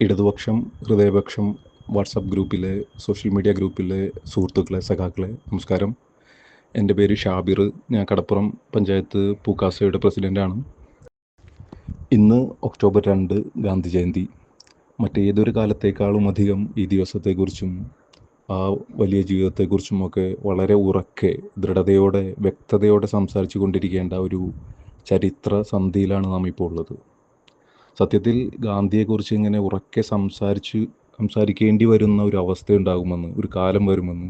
ഇടതുപക്ഷം ഹൃദയപക്ഷം വാട്സപ്പ് ഗ്രൂപ്പിലെ സോഷ്യൽ മീഡിയ ഗ്രൂപ്പിലെ സുഹൃത്തുക്കളെ സഖാക്കളെ നമസ്കാരം. എന്റെ പേര് ഷാബിർ ഞാൻ കടപ്പുറം പഞ്ചായത്ത് പൂക്കാസയുടെ പ്രസിഡന്റാണ് ഇന്ന് ഒക്ടോബർ രണ്ട് ഗാന്ധി ജയന്തി. മറ്റേതൊരു കാലത്തേക്കാളും അധികം ഈ ദിവസത്തെക്കുറിച്ചും ആ വലിയ ജീവിതത്തെക്കുറിച്ചും ഒക്കെ വളരെ ഉറക്കെ ദൃഢതയോടെ വ്യക്തതയോടെ സംസാരിച്ചു കൊണ്ടിരിക്കേണ്ട ഒരു ചരിത്ര സന്ധിയിലാണ് നാം ഇപ്പോൾ ഉള്ളത്. സത്യത്തിൽ ഗാന്ധിയെക്കുറിച്ച് ഇങ്ങനെ ഉറക്കെ സംസാരിച്ച് സംസാരിക്കേണ്ടി വരുന്ന ഒരു അവസ്ഥ ഉണ്ടാകുമെന്ന് ഒരു കാലം വരുമെന്ന്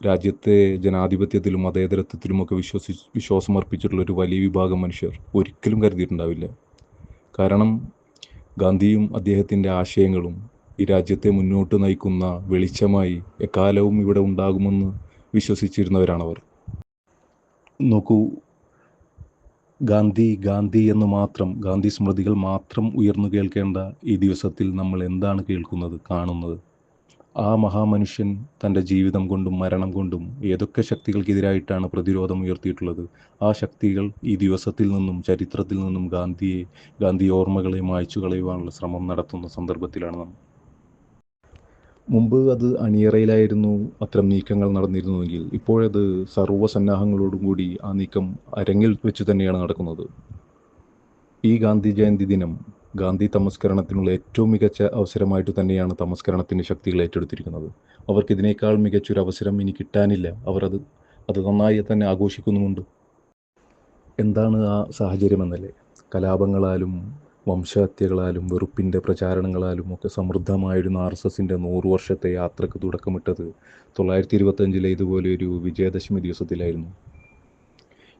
രാജ്യത്തെ ജനാധിപത്യത്തിലും മതേതരത്വത്തിലുമൊക്കെ വിശ്വസി വിശ്വാസമർപ്പിച്ചിട്ടുള്ള ഒരു വലിയ വിഭാഗം മനുഷ്യർ ഒരിക്കലും കരുതിയിട്ടുണ്ടാവില്ല. കാരണം ഗാന്ധിയും അദ്ദേഹത്തിന്റെ ആശയങ്ങളും ഈ രാജ്യത്തെ മുന്നോട്ട് നയിക്കുന്ന വെളിച്ചമായി എക്കാലവും ഇവിടെ ഉണ്ടാകുമെന്ന് വിശ്വസിച്ചിരുന്നവരാണവർ. നോക്കൂ ഗാന്ധി ഗാന്ധി എന്ന് മാത്രം ഗാന്ധി സ്മൃതികൾ മാത്രം ഉയർന്നു കേൾക്കേണ്ട ഈ ദിവസത്തിൽ നമ്മൾ എന്താണ് കേൾക്കുന്നത് കാണുന്നത്? ആ മഹാമനുഷ്യൻ തന്റെ ജീവിതം കൊണ്ടും മരണം കൊണ്ടും ഏതൊക്കെ ശക്തികൾക്കെതിരായിട്ടാണ് പ്രതിരോധം ഉയർത്തിയിട്ടുള്ളത്? ആ ശക്തികൾ ഈ ദിവസത്തിൽ നിന്നും ചരിത്രത്തിൽ നിന്നും ഗാന്ധിയെ ഗാന്ധി ഓർമ്മകളെ മായ്ച്ചു കളയുവാനുള്ള ശ്രമം നടത്തുന്ന സന്ദർഭത്തിലാണ് നാം മുമ്പ് അത് അണിയറയിലായിരുന്നു അത്തരം നീക്കങ്ങൾ നടന്നിരുന്നുവെങ്കിൽ ഇപ്പോഴത് സർവസന്നാഹങ്ങളോടും കൂടി ആ നീക്കം അരങ്ങിൽ വെച്ച് തന്നെയാണ് നടക്കുന്നത്. ഈ ഗാന്ധി ജയന്തി ദിനം ഗാന്ധി തമസ്കരണത്തിനുള്ള ഏറ്റവും മികച്ച അവസരമായിട്ട് തന്നെയാണ് തമസ്കരണത്തിന്റെ ശക്തികൾ ഏറ്റെടുത്തിരിക്കുന്നത്. അവർക്ക് ഇതിനേക്കാൾ മികച്ചൊരു അവസരം ഇനി കിട്ടാനില്ല. അവർ അത് അത് നന്നായി തന്നെ ആഘോഷിക്കുന്നുമുണ്ട്. എന്താണ് ആ സാഹചര്യം എന്നല്ലേ കലാപങ്ങളാലും വംശഹത്യകളാലും വെറുപ്പിന്റെ പ്രചാരണങ്ങളാലും ഒക്കെ സമൃദ്ധമായിരുന്ന ആർ എസ് എസിന്റെ നൂറ് വർഷത്തെ യാത്രയ്ക്ക് തുടക്കമിട്ടത് തൊള്ളായിരത്തി ഇരുപത്തഞ്ചിലെ ഇതുപോലെ ഒരു വിജയദശമി ദിവസത്തിലായിരുന്നു.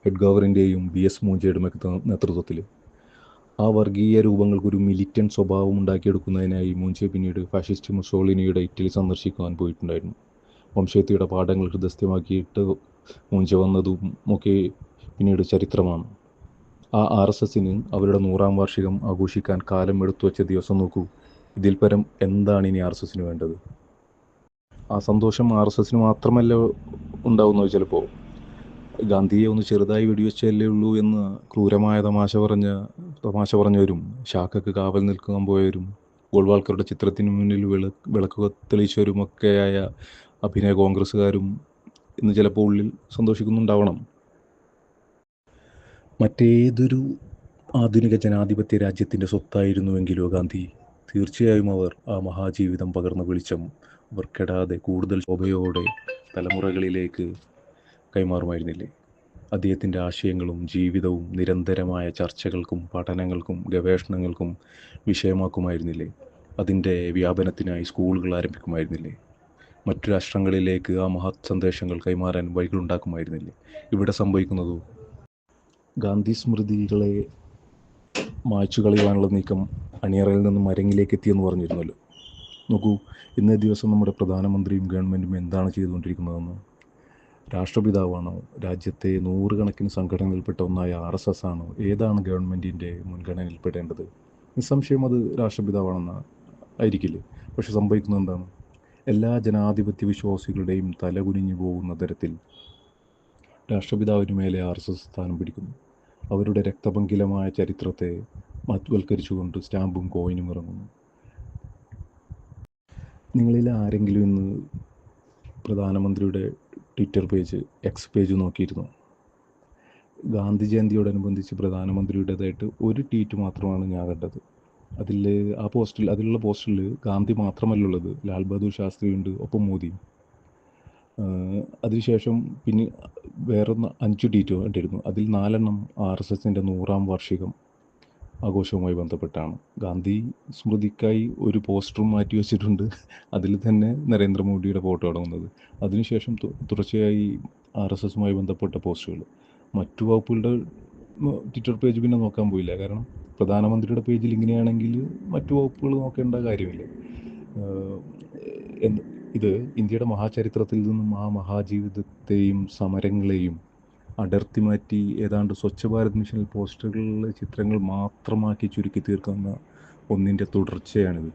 ഹെഡ്ഗവറിന്റെയും ബി എസ് ഒക്കെ നേതൃത്വത്തിൽ ആ വർഗീയ രൂപങ്ങൾക്ക് ഒരു മിലിറ്റൻ സ്വഭാവം ഉണ്ടാക്കിയെടുക്കുന്നതിനായി മൂഞ്ചെ പിന്നീട് ഫാഷിസ്റ്റ് മുസോളിനിയുടെ ഇറ്റലി സന്ദർശിക്കുവാൻ പോയിട്ടുണ്ടായിരുന്നു. വംശഹത്യയുടെ പാഠങ്ങൾ ഹൃദയസ്ഥമാക്കിയിട്ട് മൂഞ്ച വന്നതും ഒക്കെ പിന്നീട് ചരിത്രമാണ്. ആ ആർ എസ് എസിന് അവരുടെ നൂറാം വാർഷികം ആഘോഷിക്കാൻ കാലം എടുത്തു വെച്ച ദിവസം നോക്കൂ. ഇതിൽ പരം എന്താണ് ഇനി ആർ എസ് എസിന് വേണ്ടത്? ആ സന്തോഷം ആർ എസ് എസിന് മാത്രമല്ല ഉണ്ടാവുന്നത് ചിലപ്പോൾ ഗാന്ധിയെ ഒന്ന് ചെറുതായി വെടിവെച്ചല്ലേ ഉള്ളൂ എന്ന് ക്രൂരമായ തമാശ പറഞ്ഞ തമാശ പറഞ്ഞവരും ഷാക്കക്ക് കാവൽ നിൽക്കാൻ പോയവരും ഗോൾവാൾക്കറുടെ ചിത്രത്തിന് മുന്നിൽ വിള വിളക്ക് തെളിയിച്ചവരുമൊക്കെയായ അഭിനയ കോൺഗ്രസ്സുകാരും ഇന്ന് ചിലപ്പോൾ ഉള്ളിൽ സന്തോഷിക്കുന്നുണ്ടാവണം. മറ്റേതൊരു ആധുനിക ജനാധിപത്യ രാജ്യത്തിന്റെ സ്വത്തായിരുന്നുവെങ്കിലോ ഗാന്ധി തീർച്ചയായും അവർ ആ മഹാജീവിതം പകർന്ന വെളിച്ചം അവർ കെടാതെ കൂടുതൽ ശോഭയോടെ തലമുറകളിലേക്ക് കൈമാറുമായിരുന്നില്ലേ? അദ്ദേഹത്തിന്റെ ആശയങ്ങളും ജീവിതവും നിരന്തരമായ ചർച്ചകൾക്കും പഠനങ്ങൾക്കും ഗവേഷണങ്ങൾക്കും വിഷയമാക്കുമായിരുന്നില്ലേ? അതിന്റെ വ്യാപനത്തിനായി സ്കൂളുകൾ ആരംഭിക്കുമായിരുന്നില്ലേ? മറ്റു രാഷ്ട്രങ്ങളിലേക്ക് ആ മഹത് സന്ദേശങ്ങൾ കൈമാറാൻ വഴികളുണ്ടാക്കുമായിരുന്നില്ലേ? ഇവിടെ സംഭവിക്കുന്നതോ? ഗാന്ധി സ്മൃതികളെ മായ്ച്ചു കളയുവാനുള്ള നീക്കം അണിയറയിൽ നിന്നും അരങ്ങിലേക്ക് എത്തിയെന്ന് പറഞ്ഞിരുന്നല്ലോ. നോക്കൂ ഇന്നേ ദിവസം നമ്മുടെ പ്രധാനമന്ത്രിയും ഗവൺമെന്റും എന്താണ് ചെയ്തുകൊണ്ടിരിക്കുന്നതെന്ന്. രാഷ്ട്രപിതാവാണോ രാജ്യത്തെ നൂറുകണക്കിന് സംഘടനകളിൽപ്പെട്ട ഒന്നായ ആർ എസ് എസ് ആണോ ഏതാണ് ഗവൺമെന്റിന്റെ മുൻഗണനയിൽപ്പെടേണ്ടത്? നിസ്സംശയം അത് രാഷ്ട്രപിതാവാണെന്ന് ആയിരിക്കില്ലേ? പക്ഷെ സംഭവിക്കുന്നത് എന്താണ്? എല്ലാ ജനാധിപത്യ വിശ്വാസികളുടെയും തല കുനിഞ്ഞു പോകുന്ന തരത്തിൽ രാഷ്ട്രപിതാവിന് മേലെ ആർ എസ് എസ് സ്ഥാനം പിടിക്കുന്നു. അവരുടെ രക്തപങ്കിലമായ ചരിത്രത്തെ മത്വൽക്കരിച്ചുകൊണ്ട് സ്റ്റാമ്പും കോയിനും ഇറങ്ങുന്നു. നിങ്ങളിൽ ആരെങ്കിലും ഇന്ന് പ്രധാനമന്ത്രിയുടെ ട്വിറ്റർ പേജ് എക്സ് പേജ് നോക്കിയിരുന്നു? ഗാന്ധി ജയന്തിയോടനുബന്ധിച്ച് പ്രധാനമന്ത്രിയുടേതായിട്ട് ഒരു ട്വീറ്റ് മാത്രമാണ് ഞാൻ കണ്ടത്. അതിൽ ആ പോസ്റ്റിൽ അതിലുള്ള പോസ്റ്റിൽ ഗാന്ധി മാത്രമല്ല ഉള്ളത്. ലാൽ ബഹദൂർ ശാസ്ത്രിയുണ്ട് ഒപ്പം മോദിയും. അതിനുശേഷം പിന്നെ വേറൊന്ന് അഞ്ച് ഡീറ്റ് വേണ്ടിയിരുന്നു അതിൽ നാലെണ്ണം ആർ എസ് എസിന്റെ നൂറാം വാർഷികം ആഘോഷവുമായി ബന്ധപ്പെട്ടാണ്. ഗാന്ധി സ്മൃതിക്കായി ഒരു പോസ്റ്ററും മാറ്റി വെച്ചിട്ടുണ്ട്. അതിൽ തന്നെ നരേന്ദ്രമോദിയുടെ ഫോട്ടോ അടങ്ങുന്നത്. അതിനുശേഷം തുടർച്ചയായി ആർ എസ് എസുമായി ബന്ധപ്പെട്ട പോസ്റ്റുകൾ. മറ്റു വകുപ്പുകളുടെ ട്വിറ്റർ പേജ് പിന്നെ നോക്കാൻ പോയില്ല. കാരണം പ്രധാനമന്ത്രിയുടെ പേജിൽ ഇങ്ങനെയാണെങ്കിൽ മറ്റു വകുപ്പുകൾ നോക്കേണ്ട കാര്യമില്ല. ഇത് ഇന്ത്യയുടെ മഹാചരിത്രത്തിൽ നിന്നും ആ മഹാജീവിതത്തെയും സമരങ്ങളെയും അടർത്തി മാറ്റി ഏതാണ്ട് സ്വച്ഛ ഭാരത് മിഷനിൽ പോസ്റ്ററുകളിലെ ചിത്രങ്ങൾ മാത്രമാക്കി ചുരുക്കി തീർക്കുന്ന ഒന്നിന്റെ തുടർച്ചയാണിത്.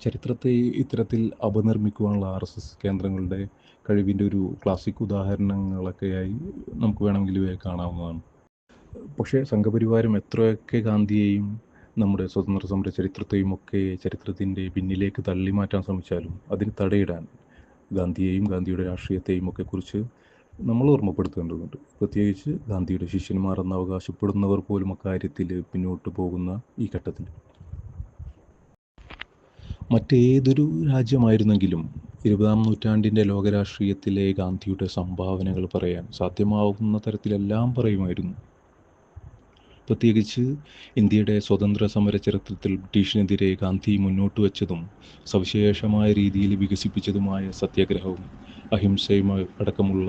ചരിത്രത്തെ ഇത്തരത്തിൽ അപനിർമ്മിക്കുവാനുള്ള ആർ എസ് എസ് കേന്ദ്രങ്ങളുടെ കഴിവിന്റെ ഒരു ക്ലാസിക് ഉദാഹരണങ്ങളൊക്കെയായി നമുക്ക് വേണമെങ്കിൽ കാണാവുന്നതാണ്. പക്ഷേ സംഘപരിവാരം എത്രയൊക്കെ ഗാന്ധിയെയും നമ്മുടെ സ്വതന്ത്ര സമര ചരിത്രത്തെയും ഒക്കെ ചരിത്രത്തിന്റെ പിന്നിലേക്ക് തള്ളി മാറ്റാൻ ശ്രമിച്ചാലും അതിന് തടയിടാൻ ഗാന്ധിയെയും ഗാന്ധിയുടെ രാഷ്ട്രീയത്തെയും ഒക്കെ കുറിച്ച് നമ്മൾ ഓർമ്മപ്പെടുത്തേണ്ടതുണ്ട്. പ്രത്യേകിച്ച് ഗാന്ധിയുടെ ശിഷ്യന്മാർ എന്ന് അവകാശപ്പെടുന്നവർ പോലും അക്കാര്യത്തിൽ പിന്നോട്ട് പോകുന്ന ഈ ഘട്ടത്തിൽ. മറ്റേതൊരു രാജ്യമായിരുന്നെങ്കിലും ഇരുപതാം നൂറ്റാണ്ടിന്റെ ലോകരാഷ്ട്രീയത്തിലെ ഗാന്ധിയുടെ സംഭാവനകൾ പറയാൻ സാധ്യമാവുന്ന തരത്തിലെല്ലാം പറയുമായിരുന്നു. പ്രത്യേകിച്ച് ഇന്ത്യയുടെ സ്വതന്ത്ര സമര ചരിത്രത്തിൽ ബ്രിട്ടീഷിനെതിരെ ഗാന്ധി മുന്നോട്ട് വെച്ചതും സവിശേഷമായ രീതിയിൽ വികസിപ്പിച്ചതുമായ സത്യാഗ്രഹവും അഹിംസയും അടക്കമുള്ള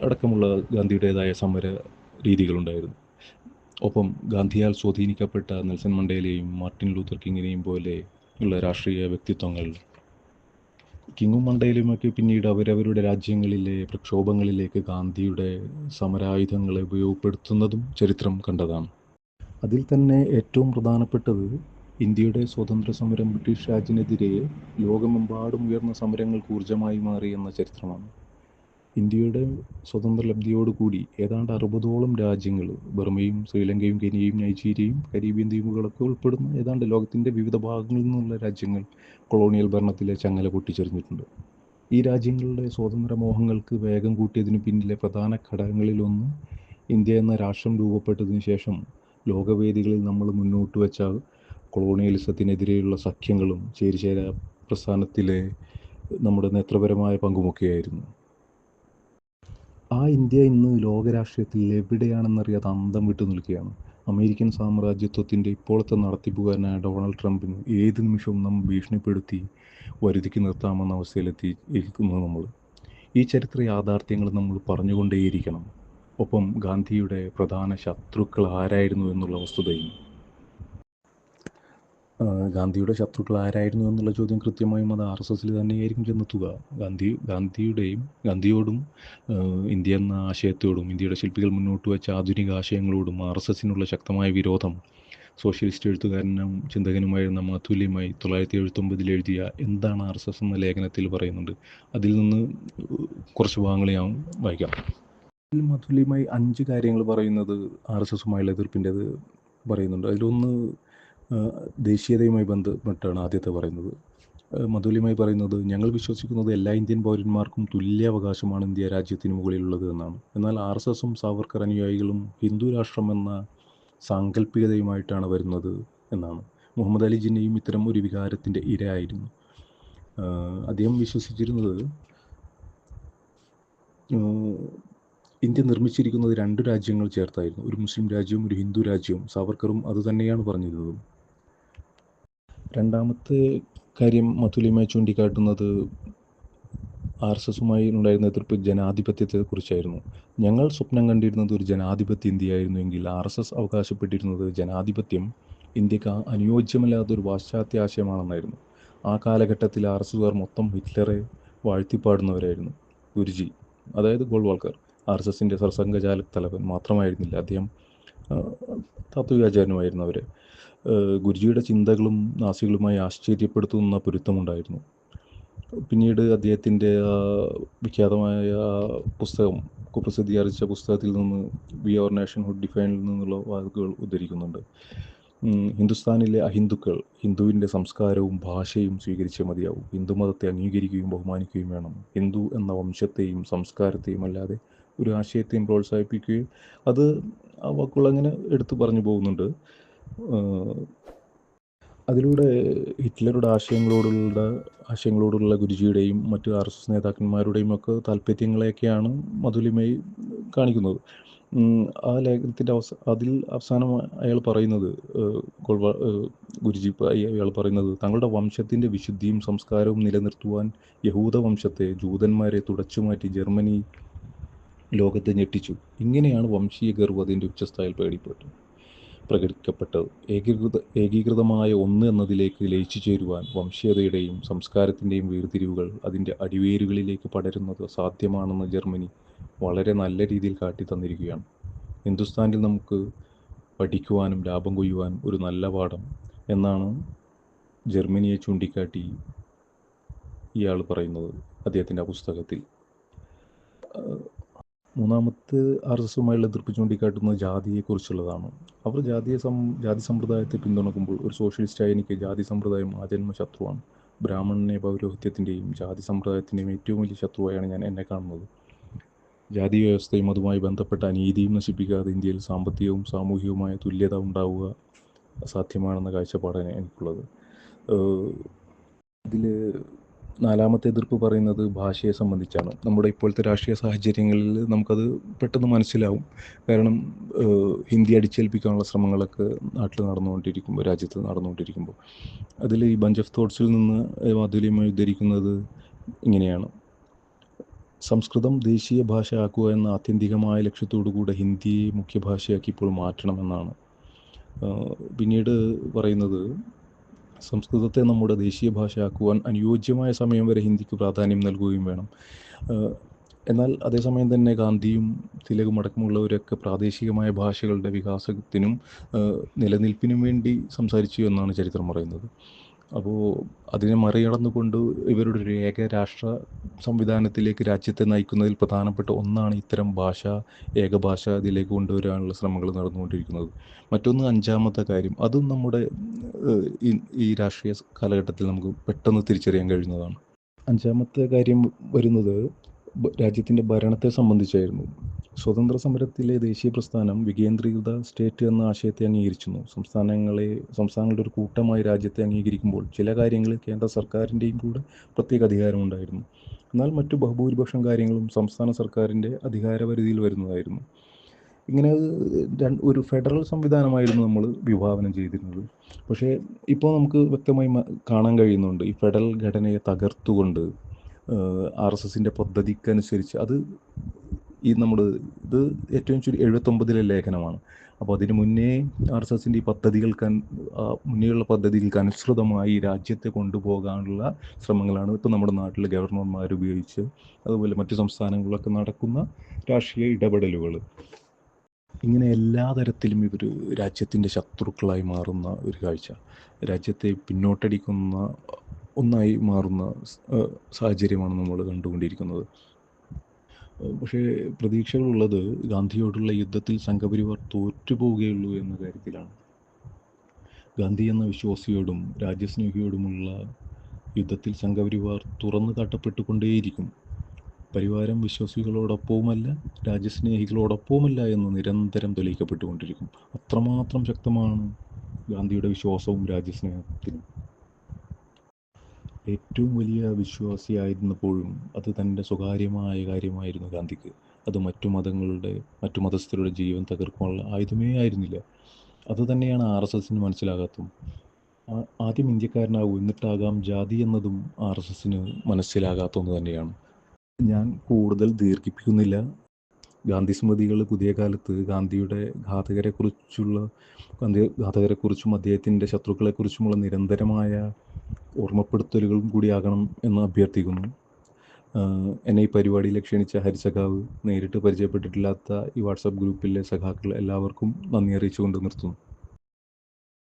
അടക്കമുള്ള ഗാന്ധിയുടേതായ സമര രീതികളുണ്ടായിരുന്നു. ഒപ്പം ഗാന്ധിയാൽ സ്വാധീനിക്കപ്പെട്ട നെൽസൺ മണ്ടേലയും മാർട്ടിൻ ലൂത്തർ കിങ്ങിനെയും പോലെ ഉള്ള രാഷ്ട്രീയ വ്യക്തിത്വങ്ങൾ കിങ്ങും മണ്ടയിലുമൊക്കെ പിന്നീട് അവരവരുടെ രാജ്യങ്ങളിലെ പ്രക്ഷോഭങ്ങളിലേക്ക് ഗാന്ധിയുടെ സമരായുധങ്ങളെ ഉപയോഗപ്പെടുത്തുന്നതും ചരിത്രം കണ്ടതാണ്. അതിൽ തന്നെ ഏറ്റവും പ്രധാനപ്പെട്ടത് ഇന്ത്യയുടെ സ്വാതന്ത്ര്യ സമരം ബ്രിട്ടീഷ് രാജിനെതിരെ ലോകമെമ്പാടും ഉയർന്ന സമരങ്ങൾക്ക് ഊർജമായി മാറി എന്ന ചരിത്രമാണ്. ഇന്ത്യയുടെ സ്വതന്ത്ര ലബ്ധിയോടുകൂടി ഏതാണ്ട് അറുപതോളം രാജ്യങ്ങൾ ബർമയും ശ്രീലങ്കയും കെനിയയും നൈജീരിയയും കരീബിയൻ ദ്വീപുകളൊക്കെ ഉൾപ്പെടുന്ന ഏതാണ്ട് ലോകത്തിന്റെ വിവിധ ഭാഗങ്ങളിൽ നിന്നുള്ള രാജ്യങ്ങൾ കൊളോണിയൽ ഭരണത്തിലെ ചങ്ങല പൊട്ടിച്ചെറിഞ്ഞിട്ടുണ്ട്. ഈ രാജ്യങ്ങളുടെ സ്വാതന്ത്ര്യ മോഹങ്ങൾക്ക് വേഗം കൂട്ടിയതിന് പിന്നിലെ പ്രധാന ഘടകങ്ങളിലൊന്ന് ഇന്ത്യ എന്ന രാഷ്ട്രം രൂപപ്പെട്ടതിന് ശേഷം ലോകവേദികളിൽ നമ്മൾ മുന്നോട്ട് വെച്ച കൊളോണിയലിസത്തിനെതിരെയുള്ള സഖ്യങ്ങളും ചേരിചേര പ്രസ്ഥാനത്തിലെ നമ്മുടെ നേത്രപരമായ പങ്കുമൊക്കെയായിരുന്നു. ആ ഇന്ത്യ ഇന്ന് ലോകരാഷ്ട്രീയത്തിൽ എവിടെയാണെന്നറിയാതെ അന്തം വിട്ടു നിൽക്കുകയാണ്. അമേരിക്കൻ സാമ്രാജ്യത്വത്തിന്റെ ഇപ്പോഴത്തെ നടത്തിപ്പുകാരനായ ഡൊണാൾഡ് ട്രംപിന് ഏത് നിമിഷവും നാം ഭീഷണിപ്പെടുത്തി വരുതിക്ക് നിർത്താമെന്ന അവസ്ഥയിലെത്തി ഇരിക്കുന്നത് നമ്മൾ. ഈ ചരിത്ര യാഥാർത്ഥ്യങ്ങൾ നമ്മൾ പറഞ്ഞുകൊണ്ടേയിരിക്കണം. ഒപ്പം ഗാന്ധിയുടെ പ്രധാന ശത്രുക്കൾ ആരായിരുന്നു എന്നുള്ള വസ്തുതയും ഗാന്ധിയുടെ ശത്രുക്കൾ ആരായിരുന്നു എന്നുള്ള ചോദ്യം കൃത്യമായും അത് ആർ എസ് എസിൽ തന്നെയായിരിക്കും ചെന്നെത്തുക. ഗാന്ധി ഗാന്ധിയുടെയും ഗാന്ധിയോടും ഇന്ത്യ എന്ന ആശയത്തോടും ഇന്ത്യയുടെ ശില്പികൾ മുന്നോട്ട് വെച്ച ആധുനിക ആശയങ്ങളോടും ആർ എസ് എസിനുള്ള ശക്തമായ വിരോധം സോഷ്യലിസ്റ്റ് എഴുത്തുകാരനും ചിന്തകനുമായിരുന്ന മാത്തുല്യമായി തൊള്ളായിരത്തി എഴുപത്തൊമ്പതിൽ എഴുതിയ എന്താണ് ആർ എസ് എസ് എന്ന ലേഖനത്തിൽ പറയുന്നുണ്ട്. അതിൽ നിന്ന് കുറച്ച് ഭാഗങ്ങൾ ഞാൻ വായിക്കാം. മാത്തുല്യമായി അഞ്ച് കാര്യങ്ങൾ പറയുന്നത് ആർ എസ് എസുമായുള്ള എതിർപ്പിന്റെത് പറയുന്നുണ്ട്. അതിലൊന്ന് ദേശീയതയുമായി ബന്ധപ്പെട്ടാണ് ആദ്യത്തെ പറയുന്നത്. മധുലിമായി പറയുന്നത് ഞങ്ങൾ വിശ്വസിക്കുന്നത് എല്ലാ ഇന്ത്യൻ പൗരന്മാർക്കും തുല്യ അവകാശമാണ് ഇന്ത്യ രാജ്യത്തിന് മുകളിലുള്ളത് എന്നാണ്. എന്നാൽ ആർ എസ് എസും സാവർക്കർ അനുയായികളും ഹിന്ദു രാഷ്ട്രം എന്ന സാങ്കല്പികതയുമായിട്ടാണ് വരുന്നത് എന്നാണ്. മുഹമ്മദ് അലി ജിന്നയും ഇത്തരം ഒരു വികാരത്തിന്റെ ഇരയായിരുന്നു. അദ്ദേഹം വിശ്വസിച്ചിരുന്നത് ഇന്ത്യ നിർമ്മിച്ചിരിക്കുന്നത് രണ്ട് രാജ്യങ്ങൾ ചേർത്തായിരുന്നു. ഒരു മുസ്ലിം രാജ്യവും ഒരു ഹിന്ദു രാജ്യവും. സാവർക്കറും അതുതന്നെയാണ് പറഞ്ഞിരുന്നതും. രണ്ടാമത്തെ കാര്യം മത്തുലിമായി ചൂണ്ടിക്കാട്ടുന്നത് ആർ എസ് എസുമായി ഉണ്ടായിരുന്ന എതിർപ്പ് ജനാധിപത്യത്തെക്കുറിച്ചായിരുന്നു. ഞങ്ങൾ സ്വപ്നം കണ്ടിരുന്നത് ഒരു ജനാധിപത്യ ഇന്ത്യയായിരുന്നു എങ്കിൽ ആർ എസ് എസ് അവകാശപ്പെട്ടിരുന്നത് ജനാധിപത്യം ഇന്ത്യയ്ക്ക് അനുയോജ്യമല്ലാത്തൊരു പാശ്ചാത്യ ആശയമാണെന്നായിരുന്നു. ആ കാലഘട്ടത്തിൽ ആർ എസ് എസുകാർ മൊത്തം ഹിറ്റ്ലറെ വാഴ്ത്തിപ്പാടുന്നവരായിരുന്നു. ഗുരുജി അതായത് ഗോൾവാൾക്കർ ആർ എസ് എസിന്റെ സർസംഘചാലക് തലവൻ മാത്രമായിരുന്നില്ല. അദ്ദേഹം തത്വികാചാരനുമായിരുന്നു അവർ ഗുരുജിയുടെ ചിന്തകളും നാസികളുമായി ആശ്ചര്യപ്പെടുത്തുന്ന പൊരുത്തമുണ്ടായിരുന്നു. പിന്നീട് അദ്ദേഹത്തിന്റെ വിഖ്യാതമായ പുസ്തകം പ്രസിദ്ധീകരിച്ച പുസ്തകത്തിൽ നിന്ന് വി അവർ നേഷൻഹുഡ് ഡിഫൈനിൽ നിന്നുള്ള വാക്കുകൾ ഉദ്ധരിക്കുന്നുണ്ട്. ഹിന്ദുസ്ഥാനിലെ അഹിന്ദുക്കൾ ഹിന്ദുവിന്റെ സംസ്കാരവും ഭാഷയും സ്വീകരിച്ചേ മതിയാവും. ഹിന്ദുമതത്തെ അംഗീകരിക്കുകയും ബഹുമാനിക്കുകയും വേണം. ഹിന്ദു എന്ന വംശത്തെയും സംസ്കാരത്തെയും അല്ലാതെ ഒരു ആശയത്തെയും പ്രോത്സാഹിപ്പിക്കുകയും അത് ആ വാക്കുകൾ അങ്ങനെ എടുത്തു പറഞ്ഞു പോകുന്നുണ്ട്. അതിലൂടെ ഹിറ്റ്ലറുടെ ആശയങ്ങളോടുള്ള ആശയങ്ങളോടുള്ള ഗുരുജിയുടെയും മറ്റ് ആർ എസ് എസ് നേതാക്കന്മാരുടെയും ഒക്കെ താല്പര്യങ്ങളെയൊക്കെയാണ് മധുലിമയി കാണിക്കുന്നത്. ആ ലേഖനത്തിന്റെ അവസ അതിൽ അവസാനം അയാൾ പറയുന്നത് ഗുരുജി അയാൾ പറയുന്നത് തങ്ങളുടെ വംശത്തിന്റെ വിശുദ്ധിയും സംസ്കാരവും നിലനിർത്തുവാൻ യഹൂദ വംശത്തെ ജൂതന്മാരെ തുടച്ചുമാറ്റി ജർമ്മനി ലോകത്തെ ഞെട്ടിച്ചു. ഇങ്ങനെയാണ് വംശീയ ഗർവ് അതിന്റെ ഉച്ചസ്ഥായിൽ പേടിപ്പെട്ടു പ്രകടിക്കപ്പെട്ടത് ഏകീകൃത ഏകീകൃതമായ ഒന്ന് എന്നതിലേക്ക് ലയിച്ചു ചേരുവാൻ വംശീയതയുടെയും സംസ്കാരത്തിന്റെയും വേർതിരിവുകൾ അതിന്റെ അടിവേരുകളിലേക്ക് പടരുന്നത് സാധ്യമാണെന്ന് ജർമ്മനി വളരെ നല്ല രീതിയിൽ കാട്ടി തന്നിരിക്കുകയാണ്. ഹിന്ദുസ്ഥാനിൽ നമുക്ക് പഠിക്കുവാനും ലാഭം കൊയ്യുവാനും ഒരു നല്ല പാഠം എന്നാണ് ജർമ്മനിയെ ചൂണ്ടിക്കാട്ടി ഇയാൾ പറയുന്നത് അദ്ദേഹത്തിന്റെ പുസ്തകത്തിൽ. മൂന്നാമത്തെ ആർ എസ് എസുമായുള്ള എതിർപ്പ് ചൂണ്ടിക്കാട്ടുന്നത് ജാതിയെക്കുറിച്ചുള്ളതാണ്. അവർ ജാതിയെ സം ജാതി സമ്പ്രദായത്തെ പിന്തുണക്കുമ്പോൾ ഒരു സോഷ്യലിസ്റ്റായി എനിക്ക് ജാതി സമ്പ്രദായം ആജന്മ ശത്രുവാണ്. ബ്രാഹ്മണനെ പൗരോഹിത്യത്തിന്റെയും ജാതി സമ്പ്രദായത്തിന്റെയും ഏറ്റവും വലിയ ശത്രുവായാണ് ഞാൻ എന്നെ കാണുന്നത്. ജാതി വ്യവസ്ഥയും അതുമായി ബന്ധപ്പെട്ട അനീതിയും നശിപ്പിക്കാതെ ഇന്ത്യയിൽ സാമ്പത്തികവും സാമൂഹികവുമായ തുല്യത ഉണ്ടാവുക അസാധ്യമാണെന്ന കാഴ്ചപ്പാടാണ് എനിക്കുള്ളത്. ഇതിൽ നാലാമത്തെ എതിർപ്പ് പറയുന്നത് ഭാഷയെ സംബന്ധിച്ചാണ്. നമ്മുടെ ഇപ്പോഴത്തെ രാഷ്ട്രീയ സാഹചര്യങ്ങളിൽ നമുക്കത് പെട്ടെന്ന് മനസ്സിലാവും. കാരണം ഹിന്ദി അടിച്ചേൽപ്പിക്കാനുള്ള ശ്രമങ്ങളൊക്കെ നാട്ടിൽ നടന്നുകൊണ്ടിരിക്കുമ്പോൾ രാജ്യത്ത് നടന്നുകൊണ്ടിരിക്കുമ്പോൾ അതിൽ ഈ ബഞ്ച് ഓഫ് തോട്ട്സിൽ നിന്ന് മാധുര്യമായി ഉദ്ധരിക്കുന്നത് ഇങ്ങനെയാണ്. സംസ്കൃതം ദേശീയ ഭാഷ ഭാഷയാക്കുക എന്ന ആത്യന്തികമായ ലക്ഷ്യത്തോടുകൂടെ ഹിന്ദിയെ മുഖ്യഭാഷയാക്കി ഇപ്പോൾ മാറ്റണമെന്നാണ് പിന്നീട് പറയുന്നത് സംസ്കൃതത്തെ നമ്മുടെ ദേശീയ ഭാഷയാക്കുവാൻ അനുയോജ്യമായ സമയം വരെ ഹിന്ദിക്ക് പ്രാധാന്യം നൽകുകയും വേണം. എന്നാൽ അതേസമയം തന്നെ ഗാന്ധിയും തിലകും അടക്കമുള്ളവരൊക്കെ പ്രാദേശികമായ ഭാഷകളുടെ വികാസത്തിനും നിലനിൽപ്പിനും വേണ്ടി സംസാരിച്ചു എന്നാണ് ചരിത്രം പറയുന്നത്. അപ്പോൾ അതിനെ മറികടന്നുകൊണ്ട് ഇവരുടെ ഒരു ഏകരാഷ്ട്ര സംവിധാനത്തിലേക്ക് രാജ്യത്തെ നയിക്കുന്നതിൽ പ്രധാനപ്പെട്ട ഒന്നാണ് ഇത്തരം ഭാഷ ഏകഭാഷ ഇതിലേക്ക് കൊണ്ടുവരാനുള്ള ശ്രമങ്ങൾ നടന്നുകൊണ്ടിരിക്കുന്നത്. മറ്റൊന്ന് അഞ്ചാമത്തെ കാര്യം അതും നമ്മുടെ ഈ രാഷ്ട്രീയ കാലഘട്ടത്തിൽ നമുക്ക് പെട്ടെന്ന് തിരിച്ചറിയാൻ കഴിയുന്നതാണ്. അഞ്ചാമത്തെ കാര്യം വരുന്നത് രാജ്യത്തിന്റെ ഭരണത്തെ സംബന്ധിച്ചായിരുന്നു. സ്വതന്ത്ര സമരത്തിലെ ദേശീയ പ്രസ്ഥാനം വികേന്ദ്രീകൃത സ്റ്റേറ്റ് എന്ന ആശയത്തെ അംഗീകരിച്ചിരുന്നു. സംസ്ഥാനങ്ങളെ സംസ്ഥാനങ്ങളുടെ ഒരു കൂട്ടമായി രാജ്യത്തെ അംഗീകരിക്കുമ്പോൾ ചില കാര്യങ്ങളിൽ കേന്ദ്ര സർക്കാരിന്റെയും കൂടെ പ്രത്യേക അധികാരമുണ്ടായിരുന്നു എന്നാൽ മറ്റു ബഹുഭൂരിപക്ഷം കാര്യങ്ങളും സംസ്ഥാന സർക്കാരിന്റെ അധികാരപരിധിയിൽ വരുന്നതായിരുന്നു. ഇങ്ങനെ ഒരു ഫെഡറൽ സംവിധാനമായിരുന്നു നമ്മൾ വിഭാവനം ചെയ്തിരുന്നത്. പക്ഷേ ഇപ്പോൾ നമുക്ക് വ്യക്തമായി കാണാൻ കഴിയുന്നുണ്ട് ഈ ഫെഡറൽ ഘടനയെ തകർത്തുകൊണ്ട് ആർ എസ് എസിന്റെ പദ്ധതിക്കനുസരിച്ച് അത് ഈ നമ്മൾ ഇത് ഏറ്റവും ചുരുക്കി എഴുപത്തൊമ്പതിലെ ലേഖനമാണ്. അപ്പോൾ അതിന് മുന്നേ ആർ എസ് എസിന്റെ ഈ പദ്ധതികൾക്ക് മുന്നേയുള്ള പദ്ധതികൾക്ക് അനുസൃതമായി രാജ്യത്തെ കൊണ്ടുപോകാനുള്ള ശ്രമങ്ങളാണ് ഇപ്പോൾ നമ്മുടെ നാട്ടിലെ ഗവർണർമാർ ഉപയോഗിച്ച് അതുപോലെ മറ്റു സംസ്ഥാനങ്ങളിലൊക്കെ നടക്കുന്ന രാഷ്ട്രീയ ഇടപെടലുകൾ ഇങ്ങനെ എല്ലാ തരത്തിലും ഇവർ രാജ്യത്തിന്റെ ശത്രുക്കളായി മാറുന്ന ഒരു കാഴ്ച. രാജ്യത്തെ പിന്നോട്ടടിക്കുന്ന ഒന്നായി മാറുന്ന സാഹചര്യമാണ് നമ്മൾ കണ്ടുകൊണ്ടിരിക്കുന്നത്. പക്ഷേ പ്രതീക്ഷകളുള്ളത് ഗാന്ധിയോടുള്ള യുദ്ധത്തിൽ സംഘപരിവാർ തോറ്റുപോവുകയുള്ളൂ എന്ന കാര്യത്തിലാണ്. ഗാന്ധി എന്ന വിശ്വാസിയോടും രാജ്യസ്നേഹിയോടുമുള്ള യുദ്ധത്തിൽ സംഘപരിവാർ തുറന്നു കാട്ടപ്പെട്ടുകൊണ്ടേയിരിക്കും. പരിവാരം വിശ്വാസികളോടൊപ്പവുമല്ല രാജ്യസ്നേഹികളോടൊപ്പവുമല്ല എന്ന് നിരന്തരം തെളിയിക്കപ്പെട്ടുകൊണ്ടിരിക്കും. അത്രമാത്രം ശക്തമാണ് ഗാന്ധിയുടെ വിശ്വാസവും രാജ്യസ്നേഹത്തിനും. ഏറ്റവും വലിയ വിശ്വാസിയായിരുന്നപ്പോഴും അത് തന്റെ സ്വകാര്യമായ കാര്യമായിരുന്നു ഗാന്ധിക്ക്. അത് മറ്റു മതങ്ങളുടെ മറ്റു മതസ്ഥരുടെ ജീവൻ തകർക്കാനുള്ള ആയുധമേ ആയിരുന്നില്ല. അത് തന്നെയാണ് ആർ എസ് എസിന് മനസ്സിലാകാത്തതും. ആദ്യം ഇന്ത്യക്കാരനാകും എന്നിട്ടാകാം ജാതി എന്നതും ആർ എസ് എസിന് മനസ്സിലാകാത്ത ഒന്ന് തന്നെയാണ്. ഞാൻ കൂടുതൽ ദീർഘിപ്പിക്കുന്നില്ല. ഗാന്ധി സ്മൃതികൾ പുതിയ കാലത്ത് ഗാന്ധിയുടെ ഘാതകരെക്കുറിച്ചുള്ള ഗാന്ധി ഘാതകരെക്കുറിച്ചും അദ്ദേഹത്തിന്റെ ശത്രുക്കളെക്കുറിച്ചുമുള്ള നിരന്തരമായ ഓർമ്മപ്പെടുത്തലുകളും കൂടിയാകണം എന്ന് അഭ്യർത്ഥിക്കുന്നു. എന്നെ ഈ പരിപാടിയിൽ ക്ഷണിച്ച ഹരിസഖാവ് നേരിട്ട് പരിചയപ്പെട്ടിട്ടില്ലാത്ത ഈ വാട്സപ്പ് ഗ്രൂപ്പിലെ സഖാക്കൾ എല്ലാവർക്കും നന്ദി അറിയിച്ചുകൊണ്ട് നിർത്തുന്നു.